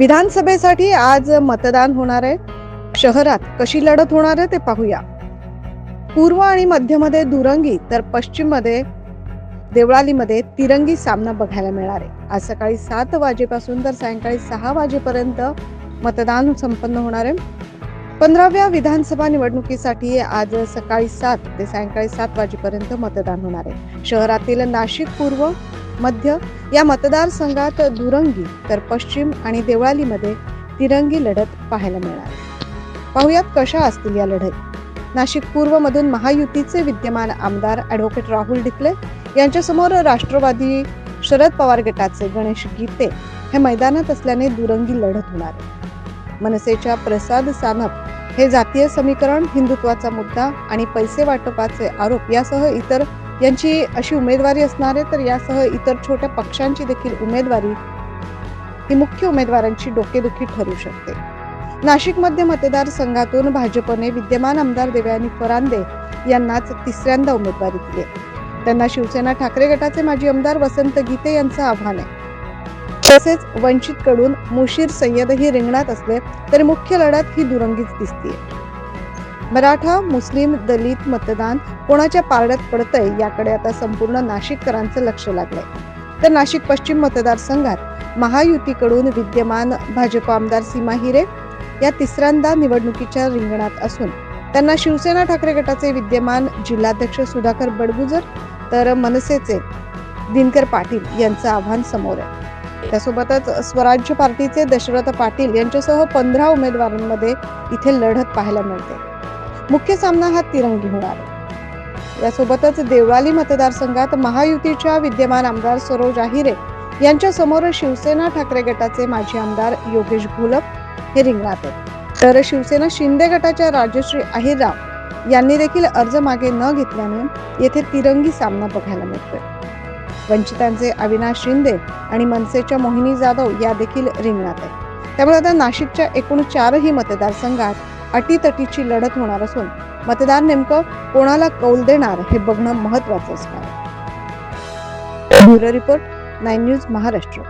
विधानसभेसाठी आज मतदान होणार आहे. शहरात कशी लढत होणार आहे ते पाहूया. पूर्व आणि मध्यमध्ये दुरंगी तर पश्चिममध्ये देवळालीमध्ये तिरंगी सामना बघायला मिळणार आहे. आज सकाळी सात वाजेपासून तर सायंकाळी सहा वाजेपर्यंत मतदान संपन्न होणार आहे. पंधराव्या विधानसभा निवडणुकीसाठी आज सकाळी सात ते सायंकाळी सात वाजेपर्यंत मतदान होणार आहे. शहरातील नाशिक पूर्व मध्य या मतदारसंघात दुरंगी तर पश्चिम आणि देवळालीमध्ये तिरंगी लढत पाहायला मिळणार. पाहुयात कशा असतील या लढत? नाशिक पूर्वमधून महायुतीचे विद्यमान आमदार ॲडव्होकेट राहुल डिकले यांच्यासमोर राष्ट्रवादी शरद पवार गटाचे गणेश गीते हे मैदानात असल्याने दुरंगी लढत होणार. मनसेच्या प्रसाद सानप हे जातीय समीकरण हिंदुत्वाचा मुद्दा आणि पैसे वाटपाचे आरोप यासह इतर यांची अशी उमेदवारी असणार आहे तर यासह इतर छोट्या पक्षांची देखील उमेदवारी ही मुख्य उमेदवारांची डोकेदुखी ठरू शकते. नाशिकमध्ये मतदारसंघातून भाजपने विद्यमान आमदार देवयानी फरांदे यांनाच तिसऱ्यांदा उमेदवारी दिली त्यांना शिवसेना ठाकरे गटाचे माजी आमदार वसंत गीते यांचं आव्हान आहे. तसेच वंचितकडून मुशीर सय्यदही रिंगणात असले तरी मुख्य लढत ही दुरंगीच दिसतीये. मराठा मुस्लिम दलित मतदान कोणाच्या पारड्यात पडतंय याकडे आता संपूर्ण नाशिककरांचं लक्ष लागलंय. तर नाशिक पश्चिम मतदारसंघात महायुतीकडून विद्यमान भाजप आमदार सीमा हिरे या तिसऱ्यांदा निवडणुकीच्या रिंगणात असून त्यांना शिवसेना ठाकरे गटाचे विद्यमान जिल्हाध्यक्ष सुधाकर बडगुजर तर मनसेचे दिनकर पाटील यांचं आव्हान समोर आहे. त्यासोबतच स्वराज्य पार्टीचे दशरथ पाटील यांच्यासह पंधरा उमेदवारांमध्ये इथे लढत पाहायला मिळते. मुख्य सामना हा तिरंगी होणार. आहे यासोबतच देवळाली मतदारसंघात महायुतीच्या विद्यमान आमदार सरोज आहिरे यांच्या समोर शिवसेना ठाकरे गटाचे माजी आमदार योगेश घोलप हे रिंगणात आहेत. तर शिवसेना शिंदे गटाच्या राजश्री अहिरराव यांनी देखील अर्ज मागे न घेतल्याने येथे तिरंगी सामना बघायला मिळतोय. वंचितांचे अविनाश शिंदे आणि मनसेच्या मोहिनी जाधव या देखील रिंगणात आहेत. त्यामुळे आता नाशिकच्या एकूण चारही मतदारसंघात अटीतटीची लढत होणार असून मतदार नेमकं कोणाला कौल देणार हे बघणं महत्वाचं असणार bureau report nine news Maharashtra.